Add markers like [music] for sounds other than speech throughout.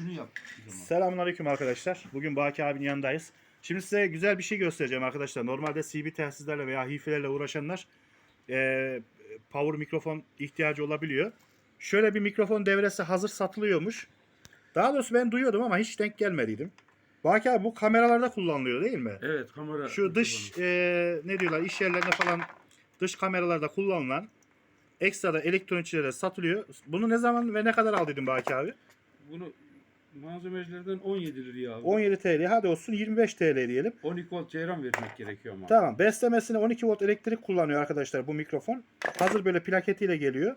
şunu yap. Selamünaleyküm arkadaşlar. Bugün Baki abinin yanındayız. Şimdi size güzel bir şey göstereceğim arkadaşlar. Normalde CB telsizlerle veya hifilerle uğraşanlar e, power mikrofon ihtiyacı olabiliyor. Şöyle bir mikrofon devresi hazır satılıyormuş. Daha doğrusu ben duyuyordum ama hiç denk gelmediydim. Baki abi bu kameralarda kullanılıyor değil mi? Evet kamera. Şu dış e, ne diyorlar iş yerlerinde falan dış kameralarda kullanılan ekstra da elektronikçilere satılıyor. Bunu ne zaman ve ne kadar aldıydın Baki abi? Bunu malzemecilerden 17 liraya aldım. 17 TL hadi olsun 25 TL diyelim. 12 volt ceyran vermek gerekiyor ama. Tamam. Beslemesine 12 volt elektrik kullanıyor arkadaşlar bu mikrofon. Hazır böyle plaketiyle geliyor.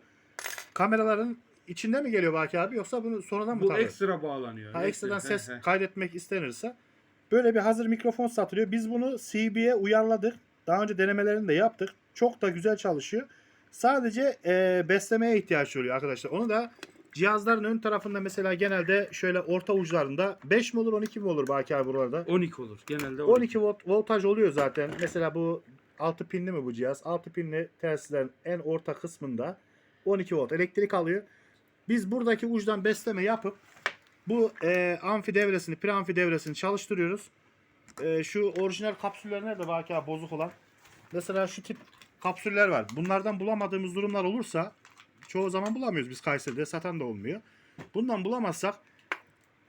Kameraların içinde mi geliyor Baki abi yoksa bunu sonradan mı Bu ekstra bağlanıyor. Ha, ekstradan Ekstra, ses he, he. kaydetmek istenirse böyle bir hazır mikrofon satılıyor. Biz bunu CB'ye uyarladık. Daha önce denemelerini de yaptık. Çok da güzel çalışıyor. Sadece e, beslemeye ihtiyaç oluyor arkadaşlar. Onu da cihazların ön tarafında mesela genelde şöyle orta uçlarında 5 mi olur 12 mi olur Baki abi buralarda? 12 olur. Genelde 12 volt voltaj oluyor zaten. Mesela bu 6 pinli mi bu cihaz? 6 pinli telsizlerin en orta kısmında 12 volt elektrik alıyor. Biz buradaki uçtan besleme yapıp bu e, amfi devresini, preamfi devresini çalıştırıyoruz. E, şu orijinal kapsüller nerede Baki abi bozuk olan? Mesela şu tip kapsüller var. Bunlardan bulamadığımız durumlar olursa çoğu zaman bulamıyoruz biz Kayseri'de satan da olmuyor. Bundan bulamazsak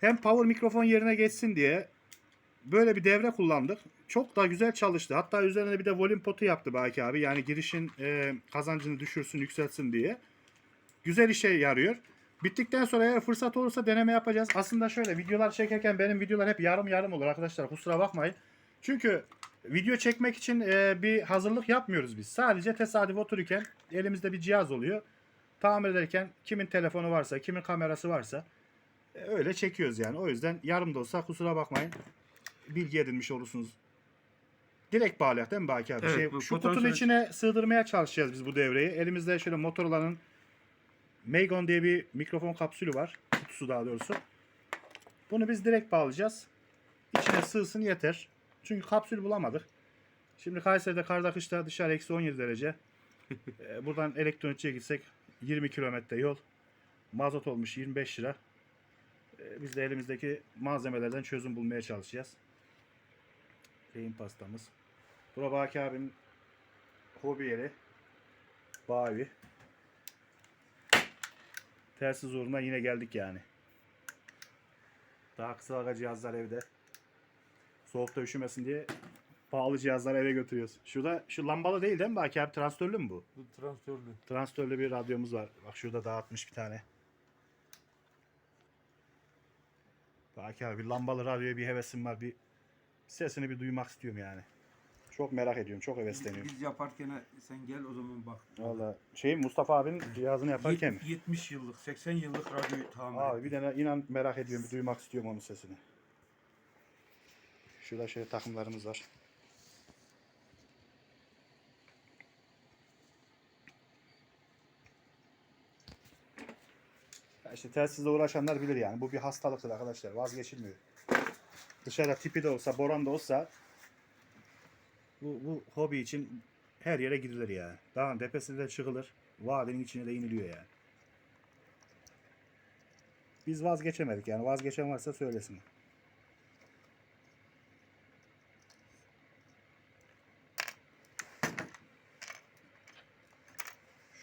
hem power mikrofon yerine geçsin diye böyle bir devre kullandık. Çok da güzel çalıştı. Hatta üzerine bir de volüm potu yaptı Baki abi. Yani girişin e, kazancını düşürsün, yükseltsin diye. Güzel işe yarıyor. Bittikten sonra eğer fırsat olursa deneme yapacağız. Aslında şöyle videolar çekerken benim videolar hep yarım yarım olur arkadaşlar. Kusura bakmayın. Çünkü video çekmek için e, bir hazırlık yapmıyoruz biz. Sadece tesadüf otururken elimizde bir cihaz oluyor. Tamir ederken kimin telefonu varsa, kimin kamerası varsa e, öyle çekiyoruz yani. O yüzden yarım da olsa kusura bakmayın. Bilgi edinmiş olursunuz. Direkt bağlayak değil mi Baki abi? Evet, şey, bu şu potansiyel- kutunun içine sığdırmaya çalışacağız biz bu devreyi. Elimizde şöyle Motorola'nın Megon diye bir mikrofon kapsülü var. Kutusu daha doğrusu. Bunu biz direkt bağlayacağız. İçine sığsın yeter. Çünkü kapsül bulamadık. Şimdi Kayseri'de karda kışta dışarı eksi 17 derece. Ee, [laughs] Buradan elektronikçiye gitsek 20 kilometre yol. Mazot olmuş 25 lira. Ee, Biz de elimizdeki malzemelerden çözüm bulmaya çalışacağız. Beyin pastamız. Bura Baki abinin hobi yeri. Bavi. Telsiz uğruna yine geldik yani. Daha kısa cihazlar evde. Soğukta üşümesin diye pahalı cihazları eve götürüyoruz. Şurada şu lambalı değil değil mi Baki abi? Transistörlü mü bu? Bu transistörlü. Transistörlü bir radyomuz var. Bak şurada dağıtmış bir tane. Baki abi lambalı radyoya bir hevesim var. Bir sesini bir duymak istiyorum yani. Çok merak ediyorum. Çok hevesleniyorum. Biz yaparken sen gel o zaman bak. Valla şey Mustafa abinin cihazını yaparken mi? Yet- 70 yıllık 80 yıllık radyoyu tamir Abi bir tane inan merak ediyorum. Bir duymak istiyorum onun sesini. Şurada şöyle takımlarımız var. İşte telsizle uğraşanlar bilir yani. Bu bir hastalıktır arkadaşlar. Vazgeçilmiyor. Dışarıda tipi de olsa, boran da olsa bu, bu hobi için her yere gidilir yani. Dağın tepesine de çıkılır. Vadinin içine de iniliyor yani. Biz vazgeçemedik yani. Vazgeçen varsa söylesin.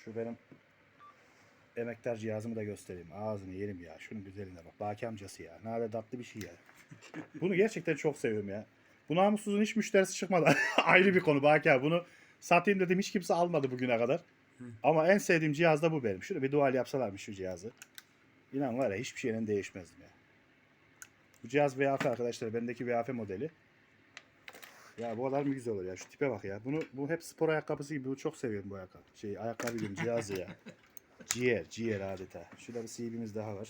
Şu benim emektar cihazımı da göstereyim. Ağzını yerim ya. Şunun güzeline bak. Baki amcası ya. Kadar tatlı bir şey ya. Bunu gerçekten çok seviyorum ya. Bu namussuzun hiç müşterisi çıkmadı. [laughs] Ayrı bir konu Baki abi. Bunu satayım dedim hiç kimse almadı bugüne kadar. Ama en sevdiğim cihaz da bu benim. Şunu bir dual yapsalarmış şu cihazı. İnan var ya hiçbir şeyden değişmezdim ya. Bu cihaz VAF arkadaşlar. Bendeki VAF modeli. Ya bu kadar mı güzel olur ya. Şu tipe bak ya. Bunu bu hep spor ayakkabısı gibi. Bu çok seviyorum bu ayakkabı. Şey ayakkabı gibi cihazı ya. [laughs] Ciğer, ciğer adeta. Şurada bir CB'miz daha var.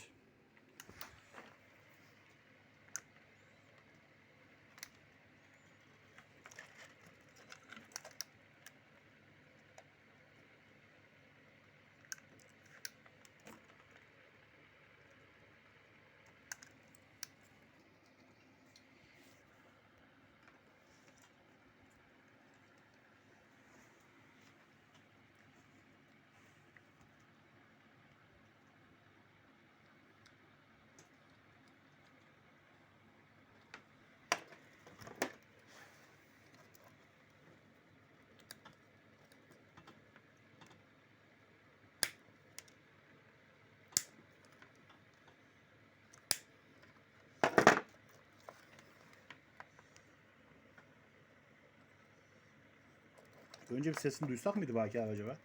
Önce bir sesini duysak mıydı Baki abi acaba?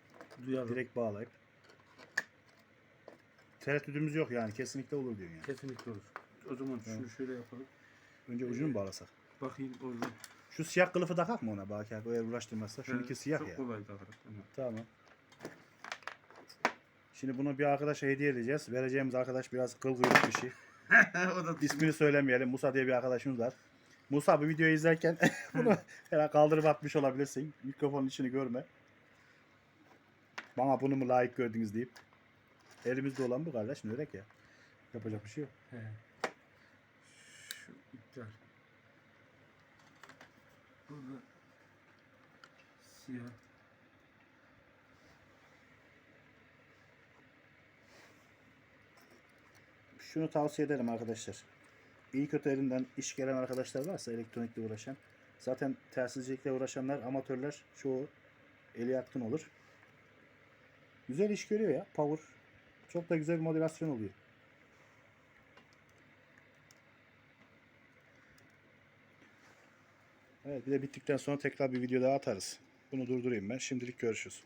Duyalım. Direkt bağlayıp. Tereddüdümüz yok yani. Kesinlikle olur diyorsun yani. Kesinlikle olur. O zaman şunu Evet. şöyle yapalım. Önce ucunu mu bağlasak? Bakayım orada. Şu siyah kılıfı takak mı ona Baki abi? Eğer uğraştırmazsa. Şununki Evet, siyah çok ya. kolay davranış. Tamam. Tamam. Şimdi bunu bir arkadaşa hediye edeceğiz. Vereceğimiz arkadaş biraz kıl kuyruk bir şey. [laughs] o da İsmini söylemeyelim. Musa diye bir arkadaşımız var. Musa bu videoyu izlerken [laughs] bunu herhalde kaldırıp atmış olabilirsin. Mikrofonun içini görme. Bana bunu mu layık gördünüz deyip. Elimizde olan bu kardeş. Ne demek ya? Yapacak bir şey yok. He. Şu iptal. Burada siyah. Şunu tavsiye ederim arkadaşlar. İyi kötü elinden iş gelen arkadaşlar varsa elektronikle uğraşan. Zaten telsizcilikle uğraşanlar, amatörler çoğu eli yatkın olur. Güzel iş görüyor ya. Power. Çok da güzel bir modülasyon oluyor. Evet bir de bittikten sonra tekrar bir video daha atarız. Bunu durdurayım ben. Şimdilik görüşürüz.